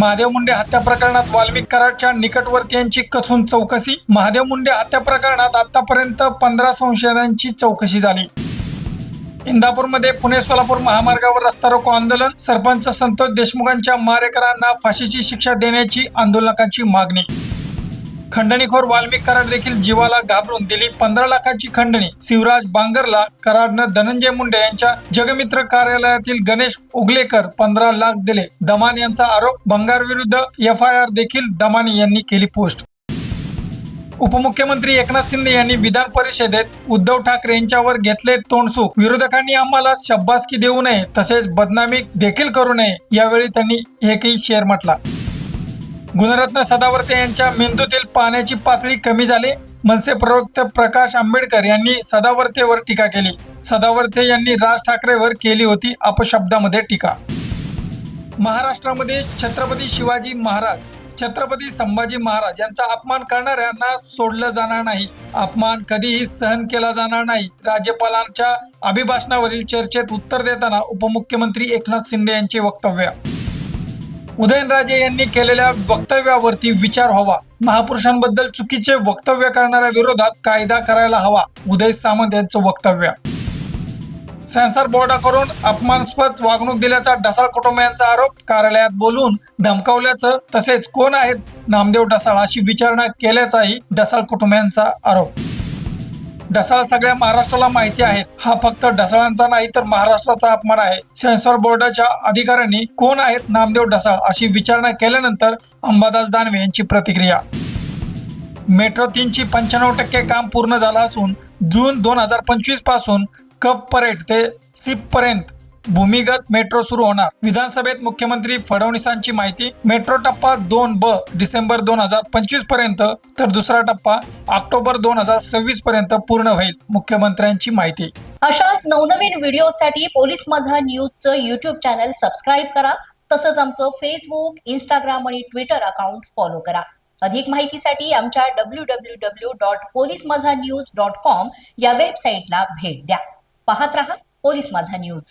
महादेव मुंडे हत्या प्रकरणात वाल्मिक कराडच्या निकटवर्तीयांची कसून चौकशी. महादेव मुंडे हत्या प्रकरणात आतापर्यंत पंधरा संशयितांची चौकशी झाली. इंदापूरमध्ये पुणे सोलापूर महामार्गावर रस्ता रोको आंदोलन. सरपंच संतोष देशमुखांच्या मारेकरांना फाशीची शिक्षा देण्याची आंदोलकांची मागणी. खंडणीखोर वाल्मिक कराड देखील जीवाला घाबरून दिली पंधरा लाखाची खंडणी. शिवराज बांगरला कराडनं धनंजय मुंडे यांच्या जगमित्र कार्यालयातील गणेश उगलेकर पंधरा लाख दिले. दमान यांचा आरोप बंगार विरुद्ध एफ आय आर देखील दमानी यांनी केली पोस्ट. उपमुख्यमंत्री एकनाथ शिंदे यांनी विधान परिषदेत उद्धव ठाकरे यांच्यावर घेतले तोंडसूक विरोधकांनी आम्हाला शब्बासकी देऊ नये तसेच बदनामी देखील करू नये यावेळी त्यांनी एकही शेअर म्हटला. गुणरत्न सदावर्ते यांच्या मेंदूतील पाण्याची पातळी कमी झाली. मनसे प्रवक्ते प्रकाश आंबेडकर यांनी सदावर्तेवर टीका केली. सदावर्ते यांनी राज ठाकरेवर केली होती अपशब्दामध्ये टीका. महाराष्ट्रामध्ये छत्रपती शिवाजी महाराज छत्रपती संभाजी महाराज यांचा अपमान करणाऱ्यांना सोडलं जाणार नाही. अपमान कधीही सहन केला जाणार नाही. राज्यपालांच्या अभिभाषणावरील चर्चेत उत्तर देताना उपमुख्यमंत्री एकनाथ शिंदे यांचे वक्तव्य. उदयनराजे यांनी केलेल्या वक्तव्यावरती विचार व्हावा महापुरुषांबद्दल चुकीचे वक्तव्य करणाऱ्या विरोधात कायदा करायला हवा उदय सामंत यांचं वक्तव्य. सेन्सर बोर्डाकडून अपमानास्पद वागणूक दिल्याचा ढसाळ कुटुंबियांचा आरोप कार्यालयात बोलून धमकावल्याचं तसेच कोण आहेत नामदेव ढसाळ अशी विचारणा केल्याचाही ढसाळ कुटुंबियांचा आरोप. ढसाळ सगळ्या महाराष्ट्राला माहिती आहेत हा फक्त ढसाळांचा नाही तर महाराष्ट्राचा अपमान आहे. सेन्सॉर बोर्डाच्या अधिकाऱ्यांनी कोण आहेत नामदेव ढसाळ अशी विचारणा केल्यानंतर अंबादास दानवे यांची प्रतिक्रिया. मेट्रो तीनची पंच्याण्णव टक्के काम पूर्ण झालं असून जून दोन हजार पंचवीसपासून कप परेड ते सिप पर्यंत भूमिगत मेट्रो सुरू होणार. विधानसभेत मुख्यमंत्री फडणवीसांची माहिती मेट्रो टप्पा दोन ब डिसेंबर दोन हजार पंचवीसपर्यंत तर दुसरा टप्पा ऑक्टोबर दोन हजार सव्वीस पर्यंत पूर्ण होईल मुख्यमंत्र्यांची माहिती. अशाच नवनवीन व्हिडिओसाठी पोलीस माझा न्यूजचं युट्यूब चॅनल सबस्क्राईब करा. तसंच आमचं फेसबुक इंस्टाग्राम आणि ट्विटर अकाउंट फॉलो करा. अधिक माहितीसाठी आमच्या W W W dot police Majha news dot com या वेबसाईटला भेट द्या. पाहत रहा पोलीस माझा न्यूज.